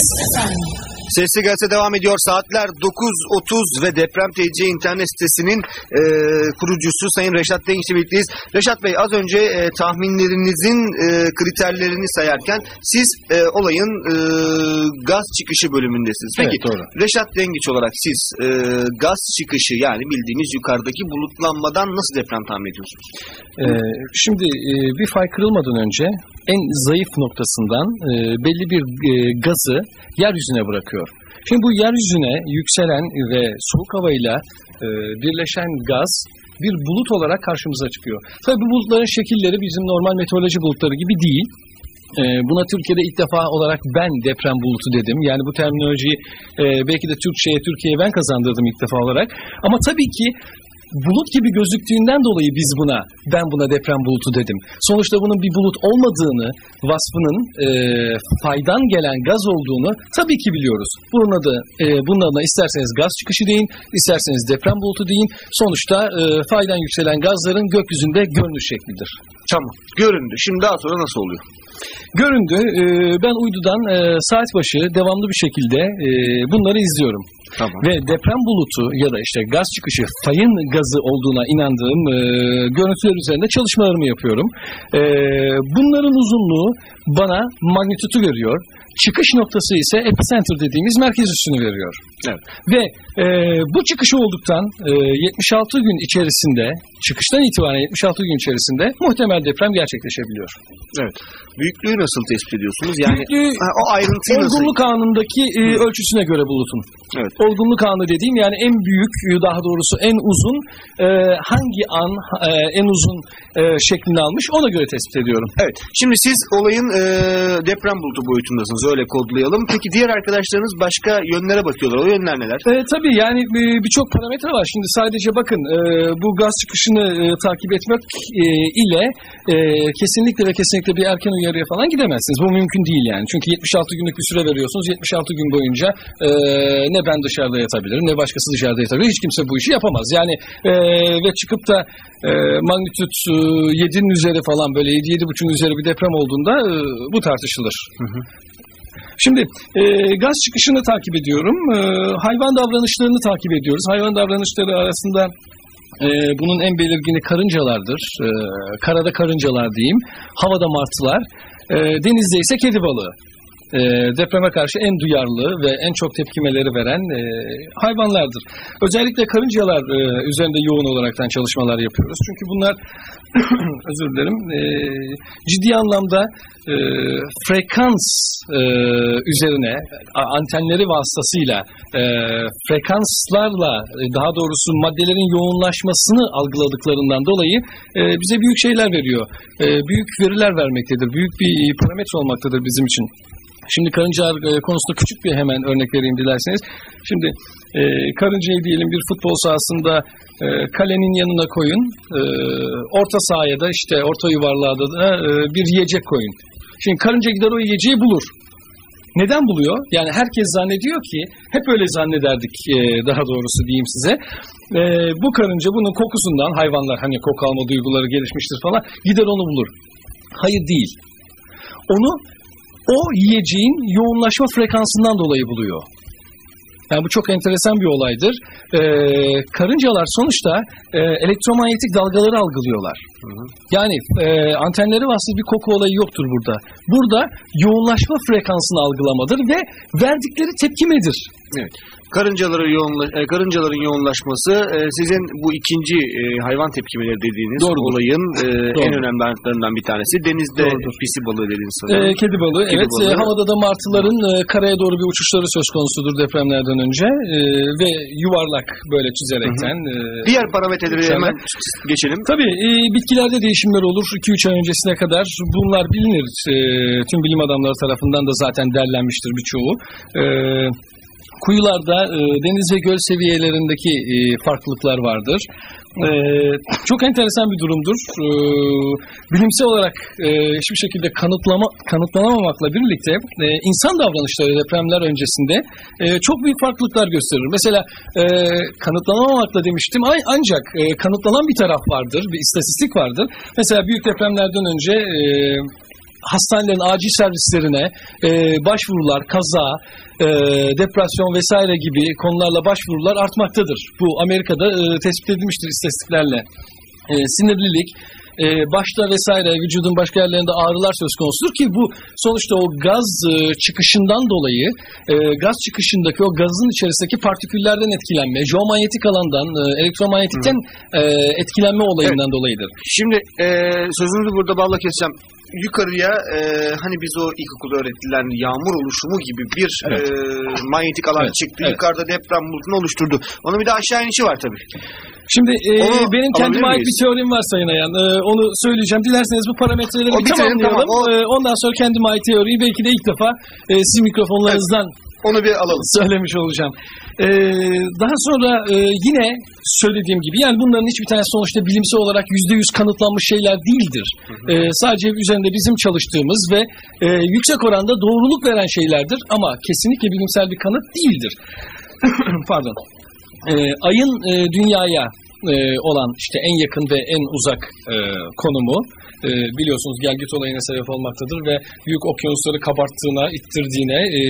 Testify Sesli Gazete devam ediyor. Saatler 9.30 ve Deprem TC internet sitesinin e, kurucusu Sayın Reşat Dengiç'le birlikteyiz. Reşat Bey az önce e, tahminlerinizin e, kriterlerini sayarken siz e, olayın e, gaz çıkışı bölümündesiniz. Peki Evet, doğru. Reşat Dengiç olarak siz e, gaz çıkışı yani bildiğimiz yukarıdaki bulutlanmadan nasıl deprem tahmin ediyorsunuz? Ee, şimdi e, bir fay kırılmadan önce en zayıf noktasından e, belli bir e, gazı yeryüzüne bırakıyor. Şimdi bu yeryüzüne yükselen ve soğuk havayla e, birleşen gaz bir bulut olarak karşımıza çıkıyor. Tabii bu bulutların şekilleri bizim normal meteoroloji bulutları gibi değil. E, buna Türkiye'de ilk defa olarak ben deprem bulutu dedim. Yani bu terminolojiyi e, belki de Türkçe'ye, Türkiye'ye ben kazandırdım ilk defa olarak. Ama tabii ki bulut gibi gözüktüğünden dolayı biz buna ben buna deprem bulutu dedim. Sonuçta bunun bir bulut olmadığını, vasfının e, faydan gelen gaz olduğunu tabii ki biliyoruz. Bunun adı, e, bunun adına isterseniz gaz çıkışı deyin, isterseniz deprem bulutu deyin. Sonuçta e, faydan yükselen gazların gökyüzünde görünüş şeklidir. Tamam. Göründü. Şimdi daha sonra nasıl oluyor? Göründü. e, ben uydudan e, saat başı devamlı bir şekilde e, bunları izliyorum. Tamam. Ve deprem bulutu ya da işte gaz çıkışı fayın gazı olduğuna inandığım e, görüntüler üzerinde çalışmalarımı yapıyorum. E, bunların uzunluğu bana magnitutu veriyor. Çıkış noktası ise epicenter dediğimiz merkez üssünü veriyor. Evet. Ve e, bu çıkışı olduktan e, 76 gün içerisinde, çıkıştan itibaren 76 gün içerisinde muhtemel deprem gerçekleşebiliyor. Evet. Büyüklüğü nasıl tespit ediyorsunuz? Yani Büyüklüğü ha, o ayrıntıyı nasıl? Olgunluk anındaki e, ölçüsüne göre bulutun. Evet. Olgunluk anı dediğim yani en büyük e, daha doğrusu en uzun e, hangi an e, en uzun e, şeklini almış ona göre tespit ediyorum. Evet. Şimdi siz olayın e, deprem bulutu boyutundasınız. Öyle kodlayalım. Peki diğer arkadaşlarınız başka yönlere bakıyorlar. O yönler neler? E, tabii yani e, birçok parametre var. Şimdi sadece bakın e, bu gaz çıkışını e, takip etmek e, ile e, kesinlikle ve kesinlikle bir erken uyarıya falan gidemezsiniz. Bu mümkün değil yani. Çünkü 76 günlük bir süre veriyorsunuz. 76 gün boyunca e, ne ben dışarıda yatabilirim ne başkası dışarıda yatabilir. Hiç kimse bu işi yapamaz. Yani e, ve çıkıp da e, magnitüt e, 7'nin üzeri falan böyle 7-7,5'un üzeri bir deprem olduğunda e, bu tartışılır. Şimdi e, gaz çıkışını takip ediyorum. E, hayvan davranışlarını takip ediyoruz. Hayvan davranışları arasında e, bunun en belirgini karıncalardır. E, karada karıncalar diyeyim. Havada martılar. E, denizde ise kedi balığı. E, depreme karşı en duyarlı ve en çok tepkimeleri veren e, hayvanlardır. Özellikle karıncalar e, üzerinde yoğun olaraktan çalışmalar yapıyoruz. Çünkü bunlar özür dilerim e, ciddi anlamda e, frekans e, üzerine antenleri vasıtasıyla e, frekanslarla e, daha doğrusu maddelerin yoğunlaşmasını algıladıklarından dolayı e, bize büyük şeyler veriyor. E, büyük veriler vermektedir. Büyük bir parametre olmaktadır bizim için. Şimdi karıncalar e, konusunda küçük bir hemen örnek vereyim dilerseniz. Şimdi e, karıncayı diyelim bir futbol sahasında e, kalenin yanına koyun. E, orta sahaya da işte orta yuvarlığa da e, bir yiyecek koyun. Şimdi karınca gider o yiyeceği bulur. Neden buluyor? Yani herkes zannediyor ki, hep öyle zannederdik e, daha doğrusu diyeyim size. E, bu karınca bunun kokusundan, hayvanlar hani koku alma duyguları gelişmiştir falan, gider onu bulur. Hayır değil. Onu o yiyeceğin yoğunlaşma frekansından dolayı buluyor. Yani bu çok enteresan bir olaydır. Ee, karıncalar sonuçta e, elektromanyetik dalgaları algılıyorlar. Yani e, antenleri vasıtasıyla bir koku olayı yoktur burada. Burada yoğunlaşma frekansını algılamadır ve verdikleri tepkimedir. Evet. Karıncaların, yoğunla, e, karıncaların yoğunlaşması e, sizin bu ikinci e, hayvan tepkimeleri dediğiniz Doğrudur. olayın e, en Doğrudur. önemli ayrıntılarından bir tanesi. Denizde Doğrudur. pisi balığı dediğiniz Ee, sanırım. kedi balığı. Kedi evet. balığı. Ee, havada da martıların e, karaya doğru bir uçuşları söz konusudur depremlerden önce Ee, ve yuvarlak böyle çizerekten. e, Diğer parametreleri Uçarlar. hemen geçelim. Tabii e, bitkilerde değişimler olur 2-3 ay öncesine kadar. Bunlar bilinir. E, tüm bilim adamları tarafından da zaten derlenmiştir birçoğu. E, kuyularda e, deniz ve göl seviyelerindeki e, farklılıklar vardır. E, çok enteresan bir durumdur. E, bilimsel olarak e, hiçbir şekilde kanıtlama kanıtlanamamakla birlikte e, insan davranışları depremler öncesinde e, çok büyük farklılıklar gösterir. Mesela e, kanıtlanamamakla demiştim ancak e, kanıtlanan bir taraf vardır, bir istatistik vardır. Mesela büyük depremlerden önce e, hastanelerin acil servislerine e, başvurular, kaza, e, depresyon vesaire gibi konularla başvurular artmaktadır. Bu Amerika'da e, tespit edilmiştir istatistiklerle. E, sinirlilik, e, başta vesaire vücudun başka yerlerinde ağrılar söz konusudur ki bu sonuçta o gaz e, çıkışından dolayı e, gaz çıkışındaki o gazın içerisindeki partiküllerden etkilenme, jeomanyetik alandan, e, elektromanyetikten e, etkilenme olayından dolayıdır. Şimdi e, sözünüzü burada balla keseceğim. Yukarıya e, hani biz o ilkokulda öğretilen yağmur oluşumu gibi bir Evet. e, manyetik alan Evet, çıktı. evet. Yukarıda deprem bulutunu oluşturdu. Onun bir de aşağı inişi var tabii. Şimdi e, Onu benim kendime ait bir teorim var Sayın Ayan. E, onu söyleyeceğim. Dilerseniz bu parametreleri O bir tamamlayalım. tamam. O- E, ondan sonra kendime ait teoriyi belki de ilk defa e, sizin mikrofonlarınızdan Onu bir alalım. söylemiş olacağım. Ee, daha sonra e, yine söylediğim gibi yani bunların hiçbir tanesi sonuçta bilimsel olarak yüzde yüz kanıtlanmış şeyler değildir. Ee, sadece üzerinde bizim çalıştığımız ve e, yüksek oranda doğruluk veren şeylerdir ama kesinlikle bilimsel bir kanıt değildir. Pardon. Ee, ayın e, dünyaya e, olan işte en yakın ve en uzak e, konumu e, biliyorsunuz gelgit olayına sebep olmaktadır ve büyük okyanusları kabarttığına, ittirdiğine, e,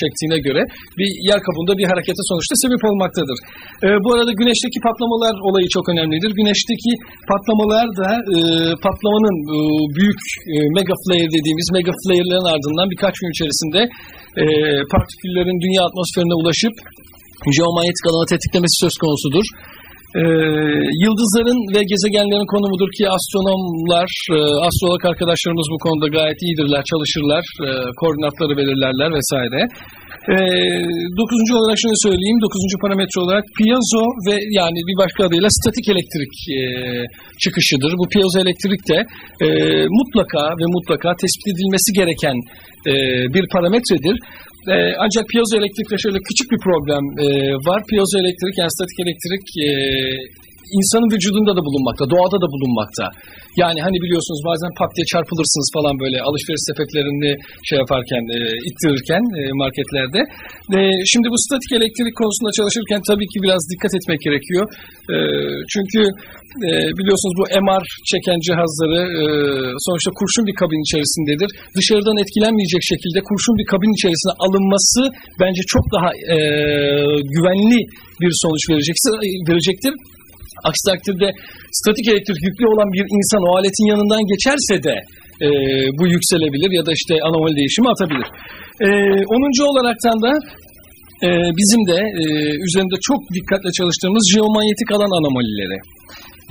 çektiğine göre bir yer kabuğunda bir harekete sonuçta sebep olmaktadır. E, bu arada güneşteki patlamalar olayı çok önemlidir. Güneşteki patlamalar da e, patlamanın e, büyük e, mega flare dediğimiz mega flare'lerin ardından birkaç gün içerisinde e, partiküllerin dünya atmosferine ulaşıp jeomanyetik alanı tetiklemesi söz konusudur. Ee, yıldızların ve gezegenlerin konumudur ki astronomlar, e, astrolog arkadaşlarımız bu konuda gayet iyidirler, çalışırlar, e, koordinatları belirlerler vesaire. Ee, dokuzuncu olarak şunu söyleyeyim, dokuzuncu parametre olarak piezo ve yani bir başka adıyla statik elektrik e, çıkışıdır. Bu piezo elektrik de e, mutlaka ve mutlaka tespit edilmesi gereken e, bir parametredir. E, ancak piyazo elektrikte şöyle küçük bir problem e, var. Piyazo elektrik yani statik elektrik e, insanın vücudunda da bulunmakta, doğada da bulunmakta. Yani hani biliyorsunuz bazen pat diye çarpılırsınız falan böyle alışveriş sepetlerini şey yaparken, e, ittirirken e, marketlerde. E, şimdi bu statik elektrik konusunda çalışırken tabii ki biraz dikkat etmek gerekiyor. E, çünkü e, biliyorsunuz bu MR çeken cihazları e, sonuçta kurşun bir kabin içerisindedir. Dışarıdan etkilenmeyecek şekilde kurşun bir kabin içerisine alınması bence çok daha e, güvenli bir sonuç verecektir. Aksi takdirde statik elektrik yüklü olan bir insan o aletin yanından geçerse de e, bu yükselebilir ya da işte anomali değişimi atabilir. E, 10. olaraktan da e, bizim de e, üzerinde çok dikkatle çalıştığımız jeomanyetik alan anomalileri.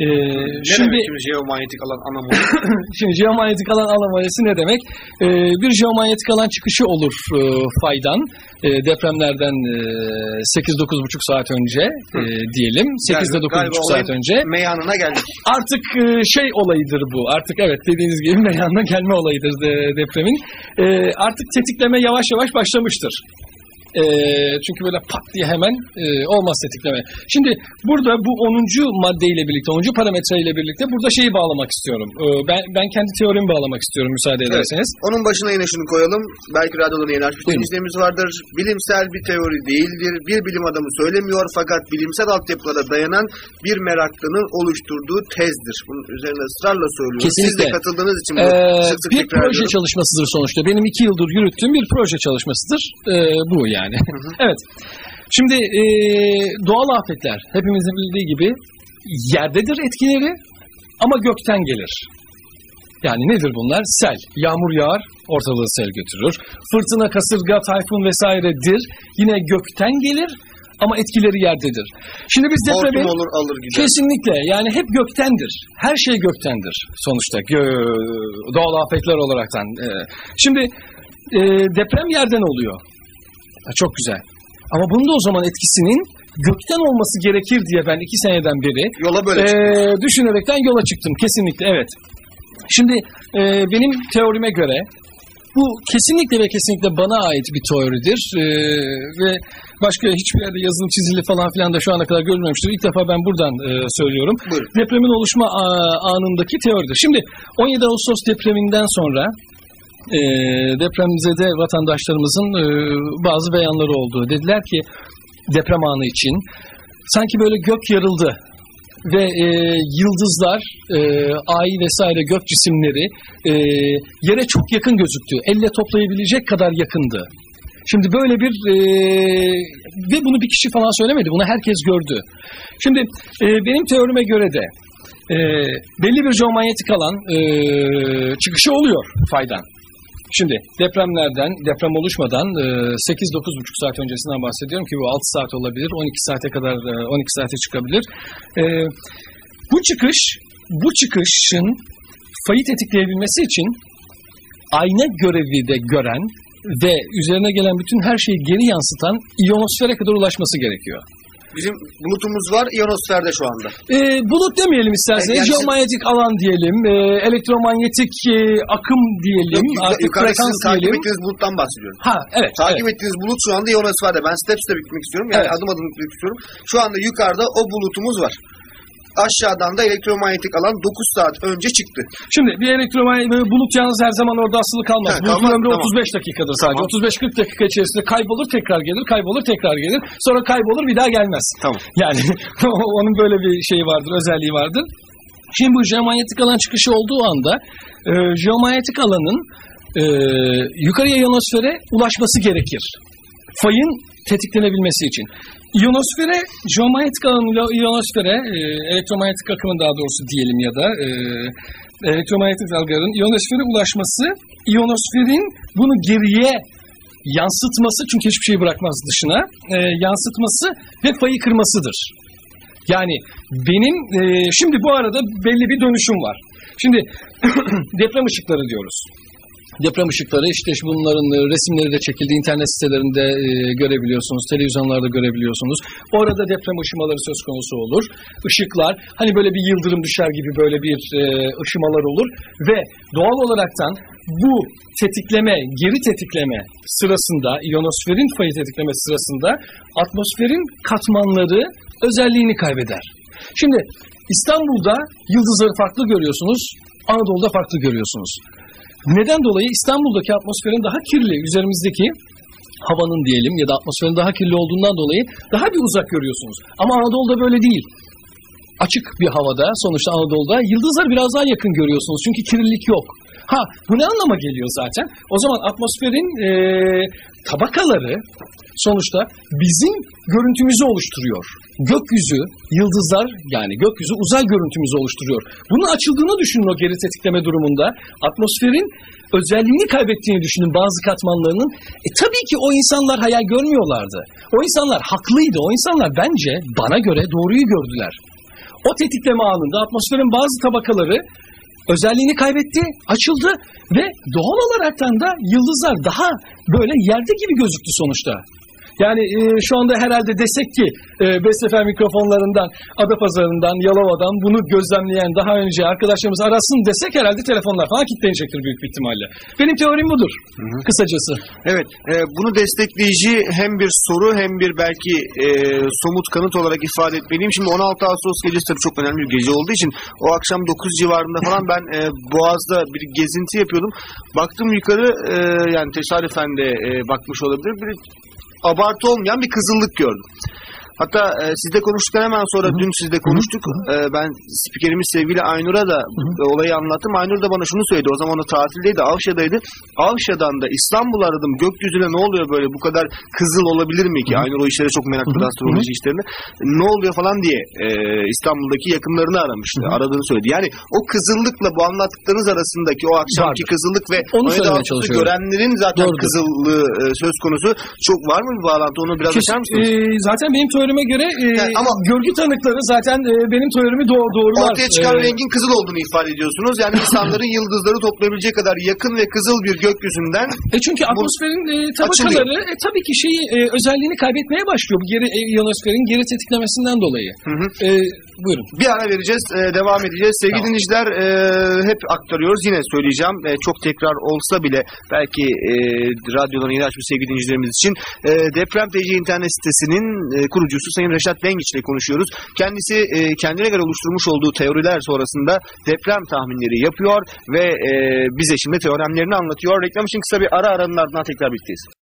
E, Ne şimdi demek şimdi jeomanyetik alan anomali? Şimdi jeomanyetik alan anomalisi ne demek? Ee, bir jeomanyetik alan çıkışı olur e, faydan e, depremlerden e, 8-9,5 saat önce e, diyelim. 8'de Yani galiba 9,5 saat önce. Meyanına geldik. Artık e, şey olayıdır bu. Artık evet dediğiniz gibi meyanına gelme olayıdır de- depremin. E, artık tetikleme yavaş yavaş başlamıştır. E, çünkü böyle pat diye hemen e, olmaz tetikleme. Şimdi burada bu 10. maddeyle birlikte, 10. parametreyle birlikte burada şeyi bağlamak istiyorum. E, ben ben kendi teorimi bağlamak istiyorum müsaade Evet. ederseniz. Onun başına yine şunu koyalım. Belki radyoları yeni açmış dinleyicilerimiz vardır. Bilimsel bir teori değildir. Bir bilim adamı söylemiyor fakat bilimsel altyapılara dayanan bir meraklının oluşturduğu tezdir. Bunun üzerine ısrarla söylüyoruz. Siz de Kesinlikle. katıldığınız için Ee, sık sık bir proje ediyorum. çalışmasıdır sonuçta. Benim iki yıldır yürüttüğüm bir proje çalışmasıdır. Ee, bu yani. Evet. Şimdi e, doğal afetler hepimizin bildiği gibi yerdedir etkileri ama gökten gelir. Yani nedir bunlar? Sel. Yağmur yağar, ortalığı sel götürür. Fırtına, kasırga, tayfun vesairedir. Yine gökten gelir ama etkileri yerdedir. Şimdi biz depremi... Olur alır gider. Kesinlikle yani hep göktendir. Her şey göktendir sonuçta gö- doğal afetler olaraktan. Ee, şimdi e, deprem yerden oluyor. Ha, çok güzel. Ama bunun da o zaman etkisinin gökten olması gerekir diye ben iki seneden beri Yola böyle çıkıyoruz. düşünerekten yola çıktım kesinlikle evet. Şimdi e, benim teorime göre bu kesinlikle ve kesinlikle bana ait bir teoridir Ee, ve başka hiçbir yerde yazılı çizili falan filan da şu ana kadar görülmemiştir. İlk defa ben buradan e, söylüyorum. Buyurun. Depremin oluşma a- anındaki teoridir. Şimdi 17 Ağustos depreminden sonra e, depremzede vatandaşlarımızın e, bazı beyanları oldu. Dediler ki deprem anı için sanki böyle gök yarıldı. ve e, yıldızlar, e, ay vesaire gök cisimleri e, yere çok yakın gözüktü. Elle toplayabilecek kadar yakındı. Şimdi böyle bir e, ve bunu bir kişi falan söylemedi. Bunu herkes gördü. Şimdi e, benim teorime göre de e, belli bir geomanyetik alan e, çıkışı oluyor faydan. Şimdi depremlerden, deprem oluşmadan e, 8-9,5 saat öncesinden bahsediyorum ki bu 6 saat olabilir, 12 saate kadar e, 12 saate çıkabilir. E, bu çıkış, bu çıkışın fayı tetikleyebilmesi için ayna görevi de gören ve üzerine gelen bütün her şeyi geri yansıtan ionosfere kadar ulaşması gerekiyor. Bizim bulutumuz var iyonosferde şu anda. E, bulut demeyelim isterseniz, Yani geomanyetik alan diyelim, e, elektromanyetik e, akım diyelim, Yok, artık yukarıda sizin takip diyelim. ettiğiniz buluttan bahsediyorum. Ha evet. Takip evet. ettiğiniz bulut şu anda ionosferde. Ben step step gitmek istiyorum. Yani Evet. adım adım gitmek istiyorum. Şu anda yukarıda o bulutumuz var. Aşağıdan da elektromanyetik alan 9 saat önce çıktı. Şimdi bir elektromanyetik bulut yalnız her zaman orada asılı kalmaz. Ha, Bulutun kalmaz, ömrü tamam. 35 dakikadır sadece. Tamam. 35-40 dakika içerisinde kaybolur tekrar gelir, kaybolur tekrar gelir. Sonra kaybolur bir daha gelmez. Tamam. Yani onun böyle bir şeyi vardır, özelliği vardır. Şimdi bu jeomanyetik alan çıkışı olduğu anda e, jeomanyetik alanın e, yukarıya ionosfere ulaşması gerekir. Fayın tetiklenebilmesi için. İyonosfere, jeomanyetik alanıyla iyonosfere, e, elektromanyetik akımın daha doğrusu diyelim ya da e, elektromanyetik dalgaların iyonosfere ulaşması, iyonosferin bunu geriye yansıtması çünkü hiçbir şey bırakmaz dışına, e, yansıtması ve fayı kırmasıdır. Yani benim e, şimdi bu arada belli bir dönüşüm var. Şimdi deprem ışıkları diyoruz. Deprem ışıkları işte bunların e, resimleri de çekildi. internet sitelerinde e, görebiliyorsunuz. Televizyonlarda görebiliyorsunuz. Orada deprem ışımaları söz konusu olur. Işıklar hani böyle bir yıldırım düşer gibi böyle bir e, ışımalar olur. Ve doğal olaraktan bu tetikleme, geri tetikleme sırasında, ionosferin fayı tetiklemesi sırasında atmosferin katmanları özelliğini kaybeder. Şimdi İstanbul'da yıldızları farklı görüyorsunuz, Anadolu'da farklı görüyorsunuz. Neden dolayı İstanbul'daki atmosferin daha kirli, üzerimizdeki havanın diyelim ya da atmosferin daha kirli olduğundan dolayı daha bir uzak görüyorsunuz. Ama Anadolu'da böyle değil. Açık bir havada sonuçta Anadolu'da yıldızları biraz daha yakın görüyorsunuz çünkü kirlilik yok. Ha bu ne anlama geliyor zaten? O zaman atmosferin eee, tabakaları sonuçta bizim görüntümüzü oluşturuyor. Gökyüzü, yıldızlar yani gökyüzü uzay görüntümüzü oluşturuyor. Bunun açıldığını düşünün o geri tetikleme durumunda. Atmosferin özelliğini kaybettiğini düşünün bazı katmanlarının. E tabii ki o insanlar hayal görmüyorlardı. O insanlar haklıydı. O insanlar bence bana göre doğruyu gördüler. O tetikleme anında atmosferin bazı tabakaları özelliğini kaybetti, açıldı ve doğal olaraktan da yıldızlar daha böyle yerde gibi gözüktü sonuçta. Yani e, şu anda herhalde desek ki e, Bestefer mikrofonlarından, Adapazarı'ndan, Yalova'dan bunu gözlemleyen daha önce arkadaşlarımız arasın desek herhalde telefonlar falan kilitlenecektir büyük bir ihtimalle. Benim teorim budur kısacası. Evet, e, bunu destekleyici hem bir soru hem bir belki e, somut kanıt olarak ifade etmeliyim. Şimdi 16 Ağustos gecesi tabii çok önemli bir gece olduğu için o akşam 9 civarında falan ben e, Boğaz'da bir gezinti yapıyordum. Baktım yukarı e, yani tesadüfen de e, bakmış olabilir. Bir abartı olmayan bir kızıllık gördüm. Hatta e, sizle konuştuktan hemen sonra dün sizle konuştuk. E, ben spikerimiz sevgili Aynur'a da e, olayı anlattım. Aynur da bana şunu söyledi. O zaman o tatildeydi, Avşa'daydı. Avşa'dan da İstanbul aradım. Gökyüzüne ne oluyor böyle bu kadar kızıl olabilir mi ki? Aynur o işlere çok meraklı astroloji işlerine. Ne oluyor falan diye e, İstanbul'daki yakınlarını aramıştı. Aradığını söyledi. Yani o kızıllıkla bu anlattıklarınız arasındaki o akşamki Vardır. kızıllık ve Onu 17 söylemeye çalışıyorum. görenlerin zaten Doğrudur. kızıllığı e, söz konusu. Çok var mı bir bağlantı? Onu biraz Kesin- açar mısınız? e, zaten benim teorime göre e, Yani ama- görgü tanıkları zaten e, benim teorimi doğ- doğrular. Ortaya çıkan E, rengin kızıl olduğunu ifade ediyorsunuz. Yani insanların yıldızları toplayabilecek kadar yakın ve kızıl bir gökyüzünden E çünkü atmosferin e, tabakaları e, tabii ki şeyi e, özelliğini kaybetmeye başlıyor. Bu geri e, ionosferin geri tetiklemesinden dolayı. Hı hı. E, buyurun. bir ara vereceğiz, e, devam edeceğiz. Sevgili Tamam. dinleyiciler e, hep aktarıyoruz. Yine söyleyeceğim. E, çok tekrar olsa bile belki e, radyodan yeni açmış sevgili dinleyicilerimiz için e, Deprem TC internet sitesinin e, kurucusu Sayın Reşat Dengiç ile konuşuyoruz. Kendisi e, kendine göre oluşturmuş olduğu teoriler sonrasında deprem tahminleri yapıyor ve e, bize şimdi teoremlerini anlatıyor. Reklam için kısa bir ara aranın ardından tekrar birlikteyiz.